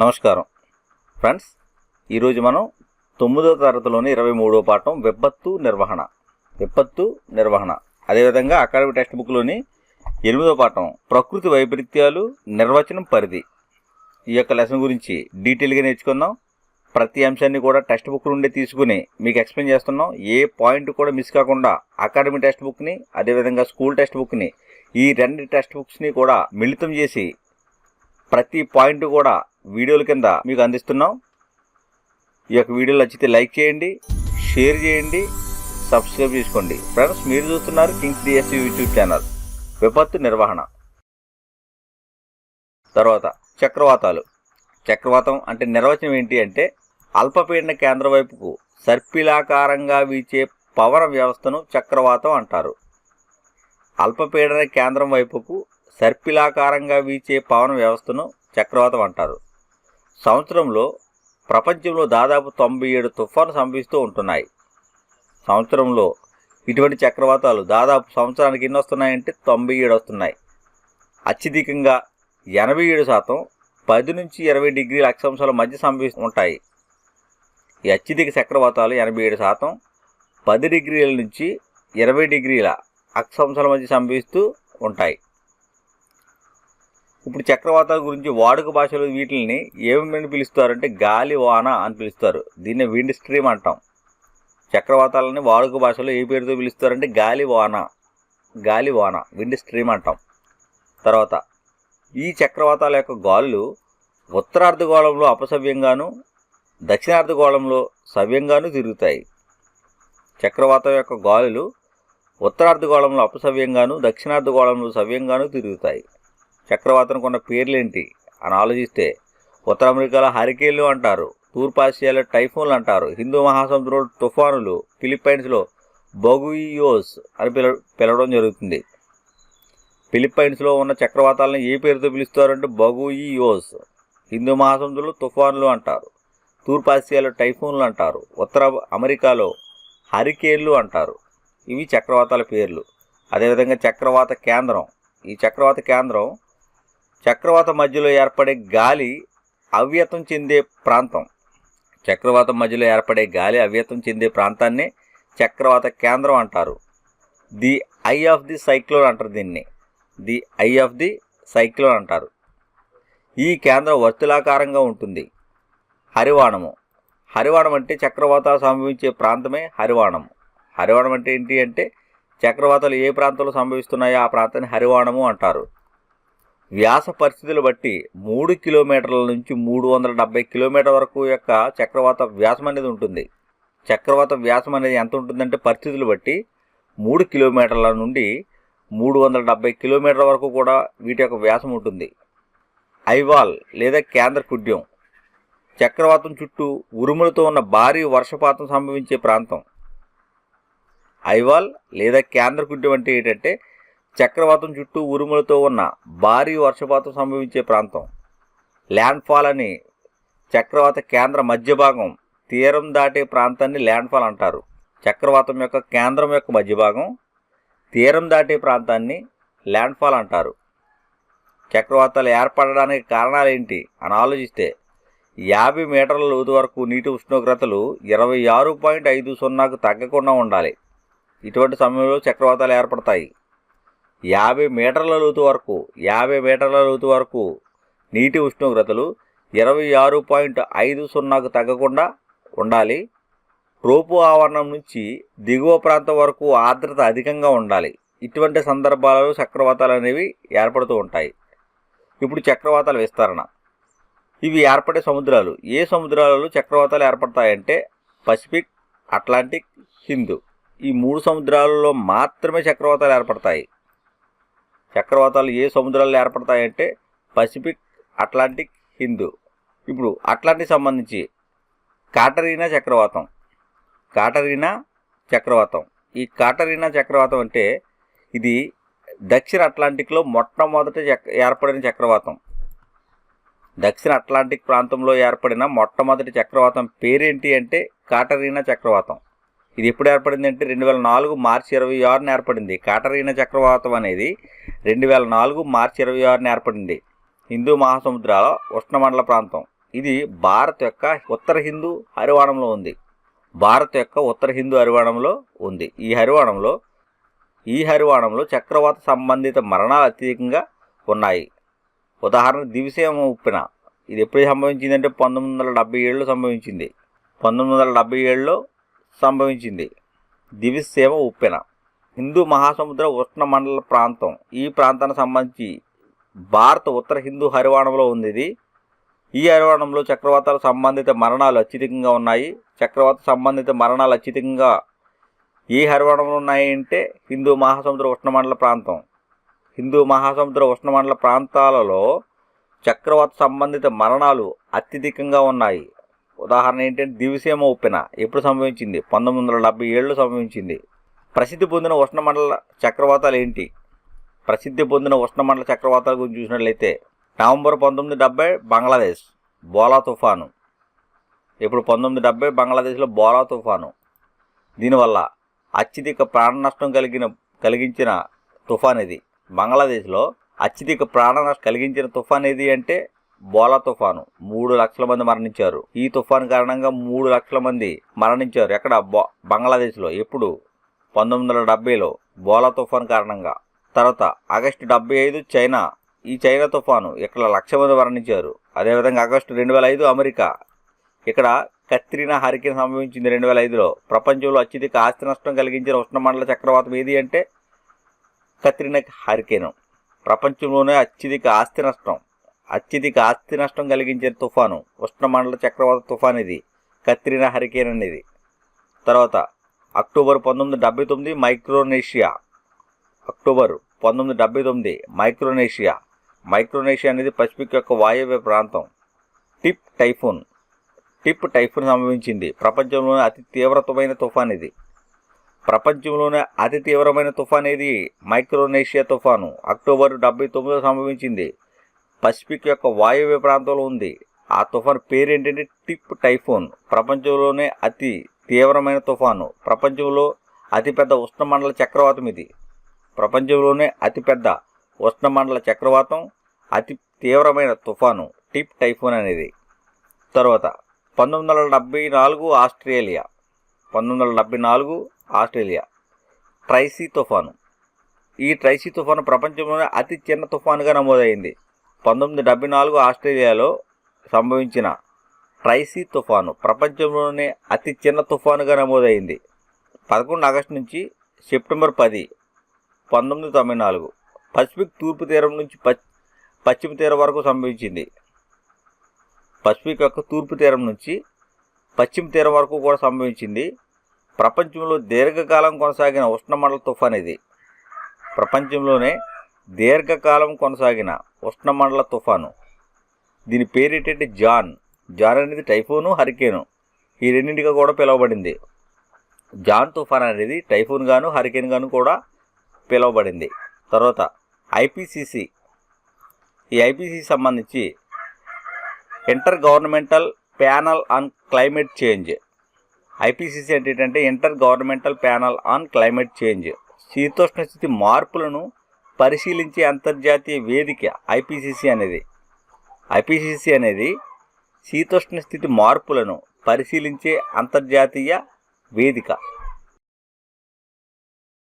నమస్కారం. ఫ్రెండ్స్ ఈరోజు మనం తొమ్మిదో తరగతిలోని ఇరవై మూడో పాఠం విపత్తు నిర్వహణ. విపత్తు నిర్వహణ. అదేవిధంగా అకాడమిక్ టెక్స్ట్ బుక్లోని ఎనిమిదో పాఠం ప్రకృతి వైపరీత్యాలు నిర్వచనం పరిధి ఈ యొక్క లెసన్ గురించి డీటెయిల్గా నేర్చుకుందాం. ప్రతి అంశాన్ని కూడా టెక్స్ట్ బుక్ నుండి తీసుకుని మీకు ఎక్స్ప్లెయిన్ చేస్తున్నాం. ఏ పాయింట్ కూడా మిస్ కాకుండా అకాడమిక్ టెక్స్ట్ బుక్ని అదేవిధంగా స్కూల్ టెక్స్ట్ బుక్ని ఈ రెండు టెక్స్ట్ బుక్స్ని కూడా మిళితం చేసి ప్రతి పాయింట్ కూడా వీడియోల కింద మీకు అందిస్తున్నాం. ఈ యొక్క వీడియోలు నచ్చితే లైక్ చేయండి షేర్ చేయండి సబ్స్క్రైబ్ చేసుకోండి. ఫ్రెండ్స్ మీరు చూస్తున్నారు కింగ్స్ డిఎస్ యూట్యూబ్ ఛానల్ విపత్తు నిర్వహణ. తర్వాత చక్రవాతాలు. చక్రవాతం అంటే నిర్వచనం ఏంటి అంటే అల్పపీడన కేంద్రం వైపుకు సర్పిలాకారంగా వీచే పవన వ్యవస్థను చక్రవాతం అంటారు. అల్పపీడన కేంద్రం వైపుకు సర్పిలాకారంగా వీచే పవన వ్యవస్థను చక్రవాతం అంటారు. సంవత్సరంలో ప్రపంచంలో దాదాపు తొంభై ఏడు తుఫాను సంభవిస్తూ ఉంటున్నాయి. సంవత్సరంలో ఇటువంటి చక్రవాతాలు దాదాపు సంవత్సరానికి ఎన్ని వస్తున్నాయంటే తొంభై ఏడు వస్తున్నాయి. అత్యధికంగా ఎనభై ఏడు శాతం పది నుంచి ఇరవై డిగ్రీల అక్షాంశాల మధ్య సంభవిస్తూ ఉంటాయి. ఈ అత్యధిక చక్రవాతాలు ఎనభై ఏడు శాతం పది డిగ్రీల నుంచి ఇరవై డిగ్రీల అక్షాంశాల మధ్య సంభవిస్తూ ఉంటాయి. ఇప్పుడు చక్రవాతాల గురించి వాడుక భాషలో వీటిని ఏమేమి పిలుస్తారంటే గాలి వాన అని పిలుస్తారు. దీన్ని విండ్ స్ట్రీమ్ అంటాం. చక్రవాతాలని వాడుక భాషలో ఏ పేరుతో పిలుస్తారంటే గాలి వాన. గాలి వాన విండ్ స్ట్రీమ్ అంటాం. తర్వాత ఈ చక్రవాతాల యొక్క గాలులు ఉత్తరార్ధగోళంలో అపసవ్యంగాను దక్షిణార్ధగోళంలో సవ్యంగాను తిరుగుతాయి. చక్రవాతం యొక్క గాలులు ఉత్తరార్ధగోళంలో అపసవ్యంగాను దక్షిణార్ధగోళంలో సవ్యంగాను తిరుగుతాయి. చక్రవర్తన కొన్న పేర్లు పేర్లేంటి? అని ఆలోచిస్తే ఉత్తర అమెరికాలో హరికేన్లు అంటారు తూర్పు ఆసియాలో టైఫోన్లు అంటారు హిందూ మహాసముద్రంలో తుఫానులు ఫిలిప్పైన్స్లో బొగుయియోస్ అని పిల పిలవడం జరుగుతుంది. ఫిలిప్పైన్స్లో ఉన్న చక్రవాతాలను ఏ పేరుతో పిలుస్తారంటే బగుయియోస్ హిందూ మహాసముద్రంలో తుఫానులు అంటారు తూర్పు ఆసియాలో టైఫోన్లు అంటారు ఉత్తర అమెరికాలో హరికేన్లు అంటారు. ఇవి చక్రవాతాల పేర్లు. అదేవిధంగా చక్రవాత కేంద్రం. ఈ చక్రవాత కేంద్రం చక్రవాత మధ్యలో ఏర్పడే గాలి అవ్యతం చెందే ప్రాంతం. చక్రవాతం మధ్యలో ఏర్పడే గాలి అవ్యతం చెందే ప్రాంతాన్ని చక్రవాత కేంద్రం అంటారు. The eye of the cyclone అంటారు దీన్ని. The eye of the cyclone అంటారు. ఈ కేంద్రం వర్తులాకారంగా ఉంటుంది. హరివాణము. హరివాణం అంటే చక్రవాతాలు సంభవించే ప్రాంతమే హరివాణము. హరివాణం అంటే ఏంటి అంటే చక్రవాతాలు ఏ ప్రాంతంలో సంభవిస్తున్నాయో ఆ ప్రాంతాన్ని హరివాణము అంటారు. వ్యాస పరిస్థితులు బట్టి మూడు కిలోమీటర్ల నుంచి మూడు వందల డెబ్బై కిలోమీటర్ వరకు యొక్క చక్రవాత వ్యాసం అనేది ఉంటుంది. చక్రవాత వ్యాసం అనేది ఎంత ఉంటుందంటే పరిస్థితులు బట్టి మూడు కిలోమీటర్ల నుండి మూడు వందల డెబ్బై కిలోమీటర్ల వరకు కూడా వీటి యొక్క వ్యాసం ఉంటుంది. ఐవాల్ లేదా కేంద్ర కుడ్యం. చక్రవాతం చుట్టూ ఉరుములతో ఉన్న భారీ వర్షపాతం సంభవించే ప్రాంతం. ఐవాల్ లేదా కేంద్ర కుడ్యం అంటే ఏంటంటే చక్రవాతం చుట్టూ ఉరుములతో ఉన్న భారీ వర్షపాతం సంభవించే ప్రాంతం. ల్యాండ్ఫాల్ అని చక్రవాత కేంద్ర మధ్య భాగం తీరం దాటే ప్రాంతాన్ని ల్యాండ్ఫాల్ అంటారు. చక్రవాతం యొక్క కేంద్రం యొక్క మధ్య భాగం తీరం దాటే ప్రాంతాన్ని ల్యాండ్ఫాల్ అంటారు. చక్రవాతాలు ఏర్పడడానికి కారణాలు ఏంటి అని ఆలోచిస్తే యాభై మీటర్ల లోతు వరకు నీటి ఉష్ణోగ్రతలు ఇరవై ఆరు పాయింట్ ఐదు సున్నాకు తగ్గకుండా ఉండాలి. ఇటువంటి సమయంలో చక్రవాతాలు ఏర్పడతాయి. యాభై మీటర్ల లోతు వరకు యాభై మీటర్ల లోతు వరకు నీటి ఉష్ణోగ్రతలు ఇరవై ఆరు పాయింట్ ఐదు సున్నాకు తగ్గకుండా ఉండాలి. ట్రోపు ఆవరణం నుంచి దిగువ ప్రాంతం వరకు ఆర్ద్రత అధికంగా ఉండాలి. ఇటువంటి సందర్భాలలో చక్రవాతాలు అనేవి ఏర్పడుతూ ఉంటాయి. ఇప్పుడు చక్రవాతాల విస్తరణ. ఇవి ఏర్పడే సముద్రాలు. ఏ సముద్రాలలో చక్రవాతాలు ఏర్పడతాయంటే పసిఫిక్ అట్లాంటిక్ హిందూ. ఈ మూడు సముద్రాలలో మాత్రమే చక్రవాతాలు ఏర్పడతాయి. చక్రవాతాలు ఏ సముద్రాల్లో ఏర్పడతాయంటే పసిఫిక్ అట్లాంటిక్ హిందూ. ఇప్పుడు అట్లాంటిక్ సంబంధించి కాటరీనా చక్రవాతం? కాటరీనా చక్రవాతం. ఈ కాటరీనా చక్రవాతం అంటే ఇది దక్షిణ అట్లాంటిక్లో మొట్టమొదట చక్ ఏర్పడిన చక్రవాతం. దక్షిణ అట్లాంటిక్ ప్రాంతంలో ఏర్పడిన మొట్టమొదటి చక్రవాతం పేరేంటి అంటే కాటరీనా చక్రవాతం. ఇది ఎప్పుడు ఏర్పడింది అంటే రెండు వేల నాలుగు మార్చి ఇరవై ఆరున ఏర్పడింది. కాటరీనా చక్రవాతం అనేది రెండు వేల నాలుగు మార్చి ఇరవై ఆరున ఏర్పడింది. హిందూ మహాసముద్రాల ఉష్ణమండల ప్రాంతం. ఇది భారత్ యొక్క ఉత్తర హిందూ హరివాణంలో ఉంది. భారత్ యొక్క ఉత్తర హిందూ హరివాణంలో ఉంది. ఈ హరివాణంలో ఈ హరివాణంలో చక్రవాత సంబంధిత మరణాలు అత్యధికంగా ఉన్నాయి. ఉదాహరణ దివిసేమ ఉప్పిన. ఇది ఎప్పుడు సంభవించిందంటే పంతొమ్మిది వందల డెబ్బై ఏడులో సంభవించింది. పంతొమ్మిది వందల డెబ్బై ఏడులో సంభవించింది. దివిసేమ ఉప్పెన. హిందూ మహాసముద్ర ఉష్ణ మండల ప్రాంతం. ఈ ప్రాంతానికి సంబంధించి భారత ఉత్తర హిందూ హరివాణంలో ఉంది ఇది. ఈ హరివాణంలో చక్రవాతాల సంబంధిత మరణాలు అత్యధికంగా ఉన్నాయి. చక్రవాత సంబంధిత మరణాలు అత్యధికంగా ఏ హరివాణంలో ఉన్నాయి అంటే హిందూ మహాసముద్ర ఉష్ణమండల ప్రాంతం. హిందూ మహాసముద్ర ఉష్ణమండల ప్రాంతాలలో చక్రవాత సంబంధిత మరణాలు అత్యధికంగా ఉన్నాయి. ఉదాహరణ ఏంటంటే దివిసీమ ఉప్పెన. ఎప్పుడు సంభవించింది? పంతొమ్మిది వందల డెబ్బై ఏళ్ళు సంభవించింది. ప్రసిద్ధి పొందిన ఉష్ణమండల చక్రవాతాలు ఏంటి? ప్రసిద్ధి పొందిన ఉష్ణమండల చక్రవాతాల గురించి చూసినట్లయితే నవంబర్ పంతొమ్మిది డెబ్బై బంగ్లాదేశ్ బోలా తుఫాను. ఇప్పుడు పంతొమ్మిది డెబ్బై బంగ్లాదేశ్లో బోలా తుఫాను. దీనివల్ల అత్యధిక ప్రాణ నష్టం కలిగిన కలిగించిన తుఫాన్ ఇది బంగ్లాదేశ్లో అత్యధిక ప్రాణ నష్టం కలిగించిన తుఫాన్ ఏది అంటే బోలా తుఫాను. మూడు లక్షల మంది మరణించారు. ఈ తుఫాను కారణంగా మూడు లక్షల మంది మరణించారు. ఎక్కడ? బంగ్లాదేశ్లో. ఎప్పుడు? పంతొమ్మిది వందల డెబ్బైలో బోలా తుఫాన్ కారణంగా. తర్వాత ఆగస్టు డెబ్బై ఐదు చైనా. ఈ చైనా తుఫాను ఇక్కడ లక్ష మంది మరణించారు. అదేవిధంగా ఆగస్టు రెండు వేల ఐదు అమెరికా. ఇక్కడ కత్రినా హరికేన్ సంభవించింది రెండు వేల ఐదులో. ప్రపంచంలో అత్యధిక ఆస్తి నష్టం కలిగించిన ఉష్ణమండల చక్రవాతం ఏది అంటే కత్రినా హరికేను. ప్రపంచంలోనే అత్యధిక ఆస్తి నష్టం. అత్యధిక ఆస్తి నష్టం కలిగించిన తుఫాను ఉష్ణమండల చక్రవాత తుఫాన్ ఇది కత్రినా హరికేన్ అనేది. తర్వాత అక్టోబర్ పంతొమ్మిది డెబ్బై తొమ్మిది మైక్రోనేషియా. అక్టోబర్ పంతొమ్మిది డెబ్బై తొమ్మిది మైక్రోనేషియా. మైక్రోనేషియా అనేది పసిఫిక్ యొక్క వాయువ్య ప్రాంతం. Tip typhoon. టిప్ టైఫూన్ సంభవించింది. ప్రపంచంలోనే అతి తీవ్రతమైన తుఫాన్ ఇది ప్రపంచంలోనే అతి తీవ్రమైన తుఫాన్ ఇది మైక్రోనేషియా తుఫాను. అక్టోబర్ డెబ్బై తొమ్మిదిలో సంభవించింది. పసిఫిక్ యొక్క వాయువ్య ప్రాంతంలో ఉంది. ఆ తుఫాన్ పేరేంటంటే టిప్ టైఫోన్. ప్రపంచంలోనే అతి తీవ్రమైన తుఫాను. ప్రపంచంలో అతిపెద్ద ఉష్ణమండల చక్రవాతం ఇది. ప్రపంచంలోనే అతిపెద్ద ఉష్ణమండల చక్రవాతం అతి తీవ్రమైన తుఫాను టిప్ టైఫోన్ అనేది. తర్వాత పంతొమ్మిది వందల డెబ్బై నాలుగు ఆస్ట్రేలియా. పంతొమ్మిది వందల డెబ్బై నాలుగు ఆస్ట్రేలియా. ట్రైసీ తుఫాను. ఈ ట్రైసీ తుఫాను ప్రపంచంలోనే అతి చిన్న తుఫానుగా నమోదైంది. పంతొమ్మిది డెబ్బై నాలుగు ఆస్ట్రేలియాలో సంభవించిన ట్రైసీ తుఫాను. ప్రపంచంలోనే అతి చిన్న తుఫానుగా నమోదైంది. పదకొండు ఆగస్టు నుంచి సెప్టెంబర్ పది పంతొమ్మిది తొంభై నాలుగు. పసిఫిక్ తూర్పు తీరం నుంచి పశ్చిమ తీరం వరకు సంభవించింది. పసిఫిక్ యొక్క తూర్పు తీరం నుంచి పశ్చిమ తీరం వరకు కూడా సంభవించింది. ప్రపంచంలో దీర్ఘకాలం కొనసాగిన ఉష్ణమండల తుఫాన్ ఇది. ప్రపంచంలోనే దీర్ఘకాలం కొనసాగిన ఉష్ణమండల తుఫాను. దీని పేరు ఏంటంటే జాన్. జాన్ అనేది టైఫోను హరికేను. ఈ రెండింటిగా కూడా పిలువబడింది. జాన్ తుఫాన్ అనేది టైఫోన్ గాను హరికేన్ గాను కూడా పిలువబడింది. తర్వాత ఐపీసీసీ. ఈ ఐపీసీ సంబంధించి intergovernmental panel on climate change. IPCC అంటే ఏంటంటే intergovernmental panel on climate change. శీతోష్ణ స్థితి మార్పులను పరిశీలించే అంతర్జాతీయ వేదిక ఐపీసీసీ అనేది. ఐపీసీసీ అనేది శీతోష్ణ స్థితి మార్పులను పరిశీలించే అంతర్జాతీయ వేదిక.